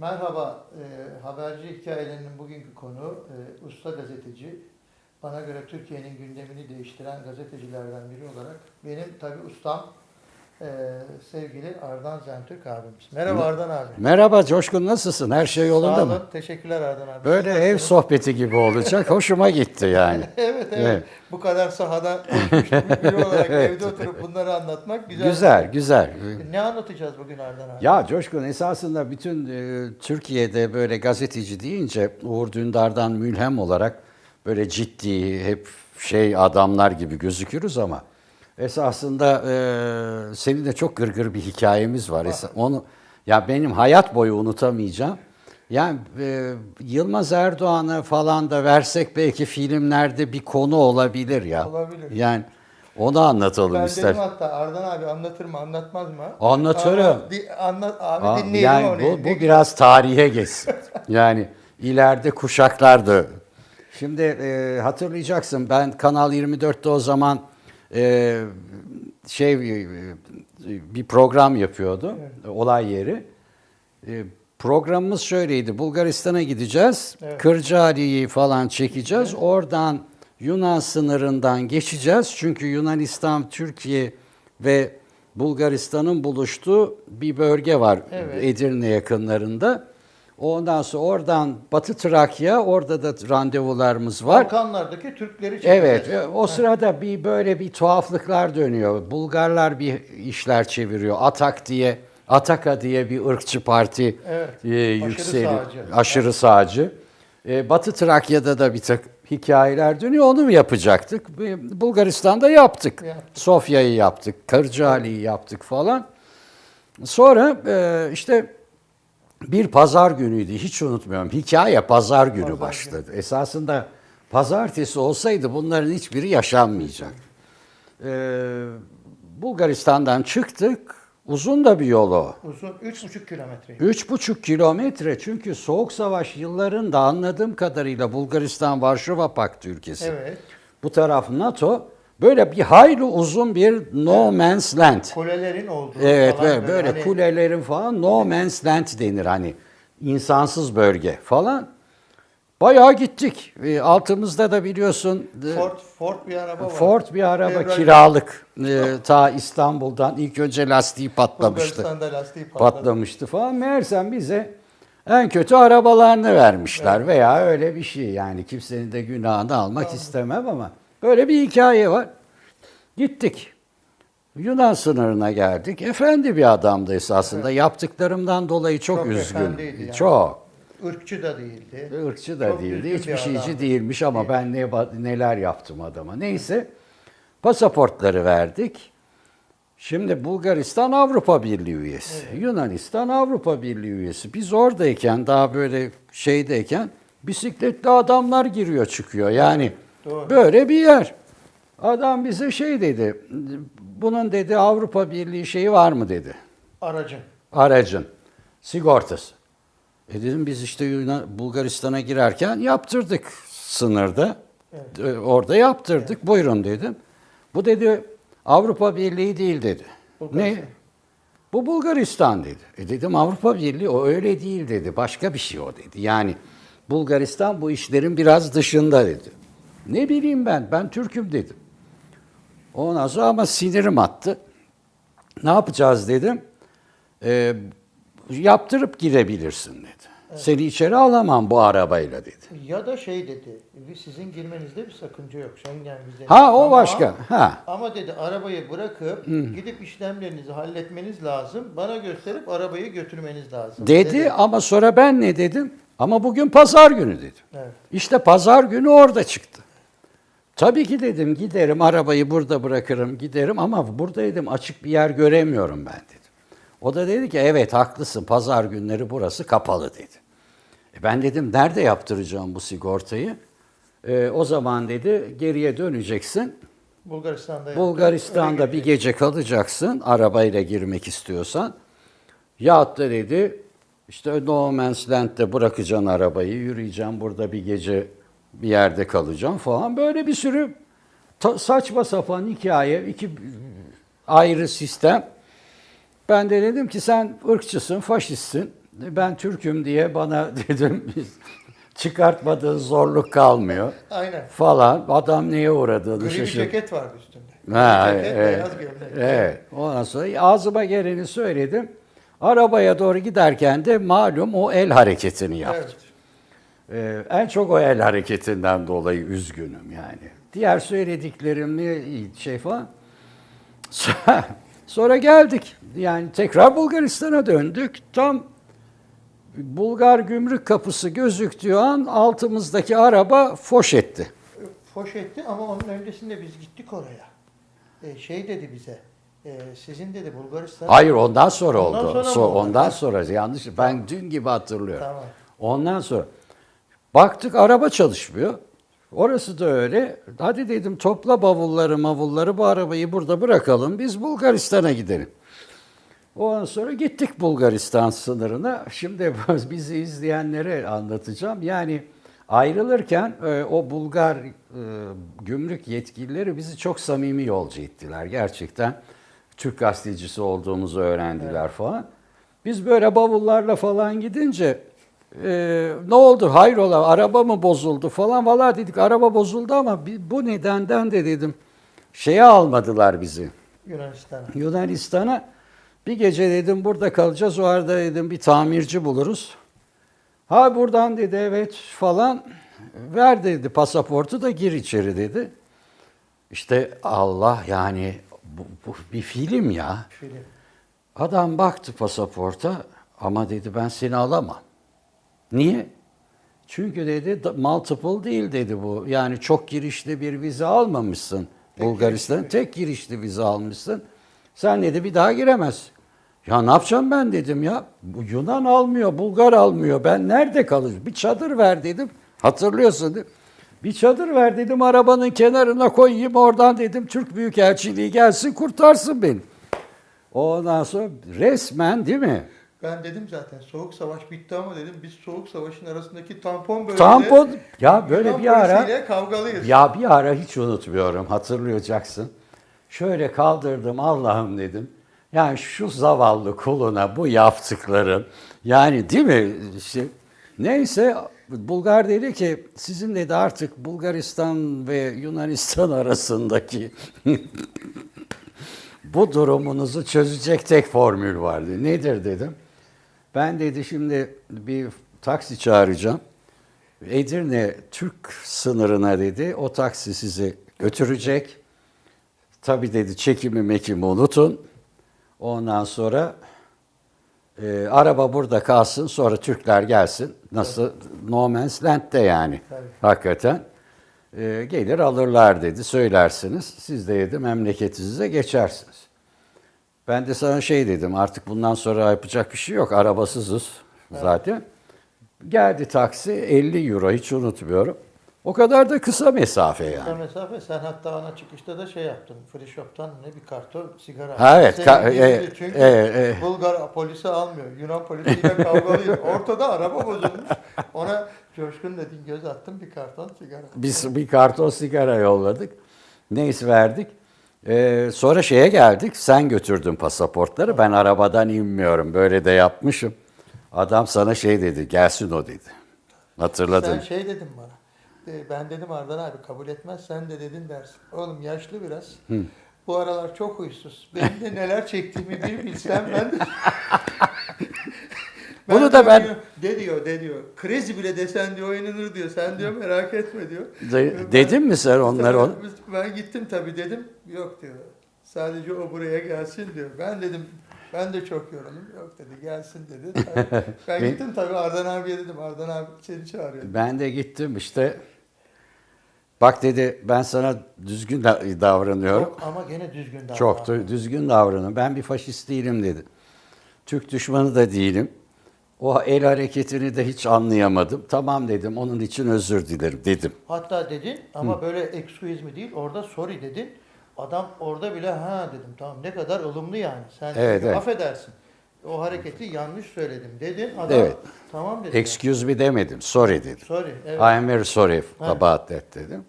Merhaba, e, haberci hikayelerinin bugünkü konu e, usta gazeteci. Bana göre Türkiye'nin gündemini değiştiren gazetecilerden biri olarak benim tabi ustam e, sevgili Ardan Zentürk abimiz. Merhaba Ardan abi. Merhaba Coşkun nasılsın? Her şey yolunda Sağ mı? olun, teşekkürler Ardan abi. Böyle ev sohbeti gibi olacak. Hoşuma gitti yani. evet, evet Evet. Bu kadar sahada biri olarak evde oturup bunları anlatmak güzel. Güzel, güzel. Ne anlatacağız bugün Ardan abi? Ya Coşkun esasında bütün e, Türkiye'de böyle gazeteci deyince Uğur Dündar'dan mülhem olarak böyle ciddi, hep şey adamlar gibi gözükürüz ama esasında e, senin de çok gırgır bir hikayemiz var. Esa- Onu ya benim hayat boyu unutamayacağım. Yani e, Yılmaz Erdoğan'a falan da versek belki filmlerde bir konu olabilir ya. Olabilir. Yani onu anlatalım ben ister. dedim hatta Ardan abi anlatır mı anlatmaz mı? Anlatırım. Ama di- anlat abi Aa, dinleyelim yani onu. bu, bu biraz tarihe geçsin. yani ileride kuşaklar da. Şimdi e, hatırlayacaksın ben Kanal 24'te o zaman e, şey e, bir program yapıyordu. Olay yeri. E, programımız şöyleydi. Bulgaristan'a gideceğiz. Evet. Kırcaali'yi falan çekeceğiz. Oradan Yunan sınırından geçeceğiz. Çünkü Yunanistan, Türkiye ve Bulgaristan'ın buluştuğu bir bölge var Evet. Edirne yakınlarında. Ondan sonra oradan Batı Trakya, orada da randevularımız var. Balkanlardaki Türkleri çekeceğiz. Evet, e, o sırada bir böyle bir tuhaflıklar dönüyor. Bulgarlar bir işler çeviriyor. Atak diye, Ataka diye bir ırkçı parti Evet, e, aşırı yükseliyor. sağcı. Aşırı sağcı. E, Batı Trakya'da da bir tak hikayeler dönüyor. Onu mu yapacaktık? E, Bulgaristan'da yaptık. Yaptık. Sofya'yı yaptık, Kırcaali'yi yaptık falan. Sonra e, işte bir pazar günüydü. Hiç unutmuyorum. Hikaye pazar günü Pazar başladı. Esasında pazartesi olsaydı bunların hiçbiri yaşanmayacak. Ee, Bulgaristan'dan çıktık. Uzun da bir yol o. Uzun 3,5 kilometre. Üç buçuk kilometre çünkü Soğuk Savaş yıllarında anladığım kadarıyla Bulgaristan Varşova Paktı ülkesi. Evet. Bu taraf NATO. Böyle bir hayli uzun bir no man's land. Kulelerin olduğu Evet falan böyle, böyle hani kulelerin falan no man's land denir hani insansız bölge falan. Bayağı gittik. E, altımızda da biliyorsun e, Ford, Ford bir araba var. Ford bir araba Fevral- kiralık. E, ta İstanbul'dan ilk önce lastiği patlamıştı. Lastiği patladı. Patlamıştı falan. Meğersem bize en kötü arabalarını vermişler veya öyle bir şey. Yani kimsenin de günahını almak istemem ama böyle bir hikaye var. Gittik. Yunan sınırına geldik. Efendi bir adamdı esasında. Yaptıklarımdan dolayı çok, Çok üzgün. yani. Çok. Irkçı da değildi. Irkçı da Çok değildi. Hiçbir bir şeyci adamdı. değilmiş ama ben ne neler yaptım adama. Neyse. Pasaportları verdik. Şimdi Bulgaristan Avrupa Birliği üyesi. Yunanistan Avrupa Birliği üyesi. Biz oradayken daha böyle şeydeyken bisikletli adamlar giriyor çıkıyor. Yani Doğru. böyle bir yer. Adam bize şey dedi. Bunun dedi Avrupa Birliği şeyi var mı dedi Aracın. aracın sigortası. E dedim biz işte Yunan, Bulgaristan'a girerken yaptırdık sınırda. E, Orada yaptırdık. Buyurun dedim. Bu dedi Avrupa Birliği değil dedi. Bulgaristan. Ne? Bu Bulgaristan dedi. E dedim Avrupa Birliği o öyle değil dedi. Başka bir şey o dedi. Yani Bulgaristan bu işlerin biraz dışında dedi. Ne bileyim ben, ben Türk'üm dedim. Ondan sonra ama sinirim attı. Ne yapacağız dedim. Ee, yaptırıp girebilirsin dedi. Seni içeri alamam bu arabayla dedi. Ya da şey dedi. Sizin girmenizde bir sakınca yok. Schengen vizeniz. Ha o Ama- başka. Ha. Ama dedi arabayı bırakıp gidip işlemlerinizi halletmeniz lazım. Bana gösterip arabayı götürmeniz lazım. Dedi ama sonra ben ne dedim? Ama bugün pazar günü dedim. Evet. İşte pazar günü orada çıktı. Tabii ki dedim giderim arabayı burada bırakırım giderim ama burada dedim açık bir yer göremiyorum ben dedim. O da dedi ki evet haklısın pazar günleri burası kapalı dedi. E ben dedim nerede yaptıracağım bu sigortayı? E, o zaman dedi geriye döneceksin. Bulgaristan'da Bulgaristan'da bir gece kalacaksın arabayla girmek istiyorsan. Yahut da dedi işte No Man's Land'de bırakacaksın arabayı, yürüyeceğim burada bir gece bir yerde kalacağım falan. Böyle bir sürü saçma sapan hikaye, iki ayrı sistem. Ben de dedim ki sen ırkçısın, faşistsin. Ben Türk'üm diye bana dedim çıkartmadığın zorluk kalmıyor Aynen. falan. Adam neye uğradığını Gri bir şaşırdı. ceket vardı üstünde. Ha, Gri ceket, evet, beyaz gömlek. evet. Ondan sonra ağzıma geleni söyledim. Arabaya doğru giderken de malum o el hareketini yaptım. Evet. Ee, en çok o el hareketinden dolayı üzgünüm yani. Diğer söylediklerimle şey falan. Sonra- geldik. Yani tekrar Bulgaristan'a döndük. Tam Bulgar gümrük kapısı gözüktüğü an altımızdaki araba foş etti. Foş etti ama onun öncesinde biz gittik oraya. E, şey dedi bize. e, sizin dedi Bulgaristan. Hayır ondan sonra Ondan oldu. sonra So- ondan sonra yanlış. Ben dün gibi hatırlıyorum. Tamam. Ondan sonra baktık araba çalışmıyor. Orası da öyle. Hadi dedim topla bavulları mavulları bu arabayı burada bırakalım. Biz Bulgaristan'a gidelim. Ondan sonra gittik Bulgaristan sınırına. Şimdi bizi izleyenlere anlatacağım. Yani ayrılırken e, o Bulgar e, gümrük yetkilileri bizi çok samimi yolcu ettiler. Gerçekten Türk gazetecisi olduğumuzu öğrendiler falan. Biz böyle bavullarla falan gidince e, ne oldu hayrola araba mı bozuldu falan. Valla dedik araba bozuldu ama bu nedenden de dedim şeye almadılar bizi. Yunanistan'a. Yunanistan'a bir gece dedim burada kalacağız. O arada dedim bir tamirci buluruz. Ha buradan dedi evet falan. Ver dedi pasaportu da gir içeri dedi. İşte Allah yani bu, bu bir film ya. Film. Adam baktı pasaporta ama dedi ben seni alamam. Niye? Çünkü dedi multiple değil dedi bu. Yani çok girişli bir vize almamışsın. Bulgaristan tek girişli vize almışsın. Sen dedi bir daha giremez. Ya ne yapacağım ben dedim ya. Yunan almıyor, Bulgar almıyor. Ben nerede kalacağım? Bir çadır ver dedim. Hatırlıyorsun değil mi? Bir çadır ver dedim arabanın kenarına koyayım oradan dedim Türk Büyükelçiliği gelsin kurtarsın beni. Ondan sonra resmen değil mi? Ben dedim zaten soğuk savaş bitti ama dedim biz soğuk savaşın arasındaki tampon bölgede Tampon ya böyle bir ara kavgalıyız. ya bir ara hiç unutmuyorum hatırlayacaksın. Şöyle kaldırdım Allah'ım dedim. Yani şu zavallı kuluna bu yaptıkların yani değil mi? İşte, neyse Bulgar dedi ki sizin dedi artık Bulgaristan ve Yunanistan arasındaki bu durumunuzu çözecek tek formül vardı. Nedir dedim. Ben dedi şimdi bir taksi çağıracağım. Edirne Türk sınırına dedi o taksi sizi götürecek. Tabii dedi çekimi mekimi unutun. Ondan sonra e, araba burada kalsın sonra Türkler gelsin. Nasıl? No Man's Land'de yani. Tabii. Hakikaten. E, gelir alırlar dedi söylersiniz. Siz de dedi memleketinize geçersiniz. Ben de sana şey dedim artık bundan sonra yapacak bir şey yok. Arabasızız zaten. Geldi taksi 50 euro hiç unutmuyorum. O kadar da kısa mesafe Kısa yani. mesafe sen hatta ana çıkışta da şey yaptın. Free shop'tan ne bir karton sigara. Ha, evet, ka- e- çünkü e- e. Bulgar polisi almıyor. Yunan polisiyle kavgalıyız. Ortada araba bozulmuş. Ona coşkun dedin göz attım bir karton sigara. Biz bir karton sigara yolladık. Neyse verdik. Ee, sonra şeye geldik. Sen götürdün pasaportları. Ben arabadan inmiyorum. Böyle de yapmışım. Adam sana şey dedi. Gelsin o dedi. Hatırladın. Sen şey dedin bana. e, Ben dedim Ardan abi kabul etmez sen de dedin dersin. Oğlum yaşlı biraz. Bu aralar çok huysuz. Benim de neler çektiğimi bir bilsem ben de... Bunu da ben- De diyor, de diyor. Kriz bile desen diyor oynanır diyor. Sen diyor merak etme diyor. De- Ben- dedin mi sen onları? On- Ben gittim tabii dedim. Yok diyor. Sadece o buraya gelsin diyor. Ben dedim ben de çok yoruldum. Yok dedi gelsin dedi. Tabii. Ben gittim tabii Ardan abiye dedim. Ardan abi seni çağırıyor. Ben de gittim işte. Bak dedi ben sana düzgün da- davranıyorum. Çok ama gene düzgün davran. Çok da düzgün davranın. Ben bir faşist değilim dedi. Türk düşmanı da değilim. O el hareketini de hiç anlayamadım. Tamam dedim onun için özür dilerim dedim. Hatta dedin ama böyle excuse me değil orada sorry dedin. Adam orada bile ha dedim tamam ne kadar ılımlı yani. Sen Evet, evet. affedersin. O hareketi yanlış söyledim dedin. Adam Evet. tamam dedi. Excuse me demedim. Sorry dedim. Sorry. Evet. I am very sorry about that dedim.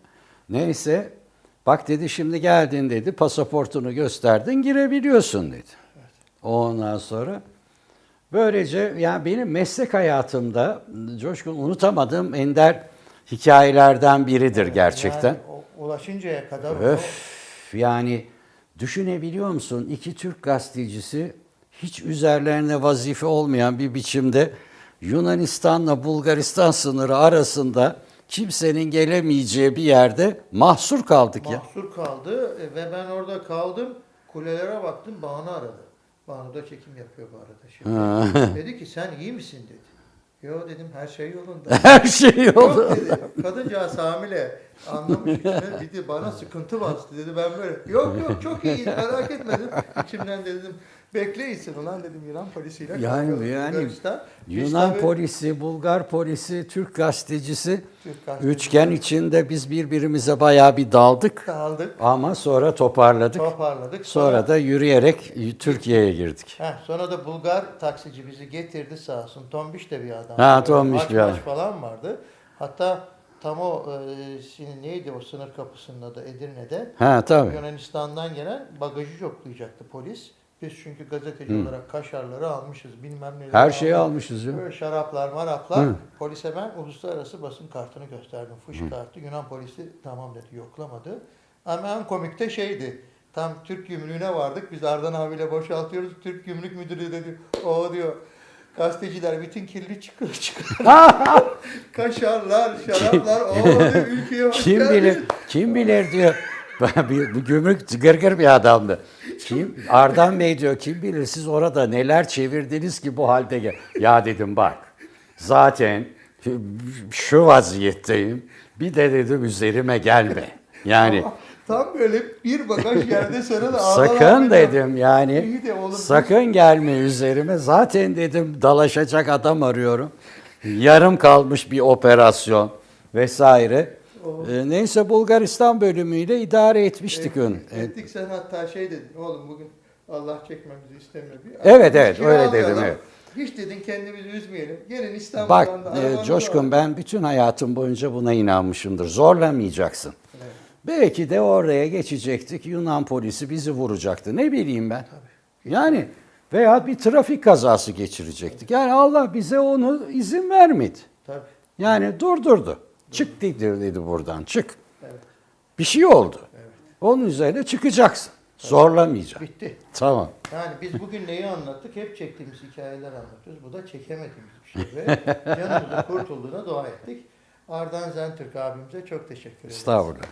Neyse bak dedi şimdi geldin dedi pasaportunu gösterdin girebiliyorsun dedi. Ondan sonra Böylece yani benim meslek hayatımda Coşkun unutamadığım ender hikayelerden biridir gerçekten. Yani o- ulaşıncaya kadar o- Öf yani düşünebiliyor musun? İki Türk gazetecisi hiç üzerlerine vazife olmayan bir biçimde Yunanistan'la Bulgaristan sınırı arasında kimsenin gelemeyeceği bir yerde mahsur kaldık ya. mahsur kaldı e, ve ben orada kaldım. Kulelere baktım Banu aradı. Banu da çekim yapıyor bu arada şimdi. dedi ki sen iyi misin dedi. Yo dedim her şey yolunda. Her şey Yok oldu. dedi. Kadıncağız hamile. Anlamış içine. Dedi bana sıkıntı bastı dedi. Ben böyle yok yok çok iyi merak etme dedim. İçimden dedim bekle iyisin ulan dedim Yunan polisiyle. Yani- yani. Biz Yunan tabii polisi, Bulgar polisi, Türk gazetecisi Türk gazetecileri üçgen içinde biz birbirimize bayağı bir daldık kaldık. ama sonra toparladık. Toparladık. Sonra da yürüyerek Türkiye'ye girdik. Heh, sonra da Bulgar taksici bizi getirdi sağ olsun. Tombiş de bir adam. Ha, tombiş bir adam. falan vardı. Hatta tam o e, şimdi neydi o sınır kapısının adı Edirne'de. Ha tabii. Yunanistan'dan gelen bagajı yoklayacaktı polis. Biz çünkü gazeteci olarak kaşarları almışız bilmem neleri Her şeyi almışız. ya. Böyle şaraplar maraplar. Hı. Polise ben uluslararası basın kartını gösterdim. Fış kartı. Yunan polisi tamam dedi yoklamadı. Ama en komik de şeydi. Tam Türk gümrüğüne vardık. Biz Ardan abiyle boşaltıyoruz. Türk gümrük müdürü dedi. O diyor. Gazeteciler bütün kirli çıkıyor çıkıyor. Kaşarlar, şaraplar. O diyor ülkeye Kim bilir, kim bilir diyor. bir, bu gümrük gırgır bir adamdı. Kim, Ardan Bey diyor, kim bilir siz orada neler çevirdiniz ki bu halde gel. Ya dedim bak, zaten şu vaziyetteyim. Bir de dedim üzerime gelme. Yani Tam böyle bir bagaj yerde sonra da sakın dedim yani. De Sakın gelme üzerime. Zaten dedim dalaşacak adam arıyorum. Yarım kalmış bir operasyon vesaire. Ee, neyse Bulgaristan bölümüyle idare etmiştik ön. Ettik, sen hatta şey dedin oğlum bugün Allah çekmemizi istemiyor. Bir Evet, evet, öyle dedim, evet. Hiç dedin kendimizi üzmeyelim. Gelin İstanbul'dan Bak da e, arabanı Coşkun al. ben bütün hayatım boyunca buna inanmışımdır. Zorlamayacaksın. Evet. Belki de oraya geçecektik. Yunan polisi bizi vuracaktı. Ne bileyim ben. Yani veya bir trafik kazası geçirecektik. Yani Allah bize onu izin vermedi. Tabii. Yani durdurdu. Çık dedi, buradan çık. Evet. Bir şey oldu. Evet. Onun üzerine çıkacaksın. Zorlamayacaksın. Bitti. Tamam. Yani biz bugün neyi anlattık? Hep çektiğimiz hikayeler anlatıyoruz. Bu da çekemediğimiz bir şey. Ve canımızın kurtulduğuna dua ettik. Ardan Zentürk abimize çok teşekkür ederiz. Estağfurullah.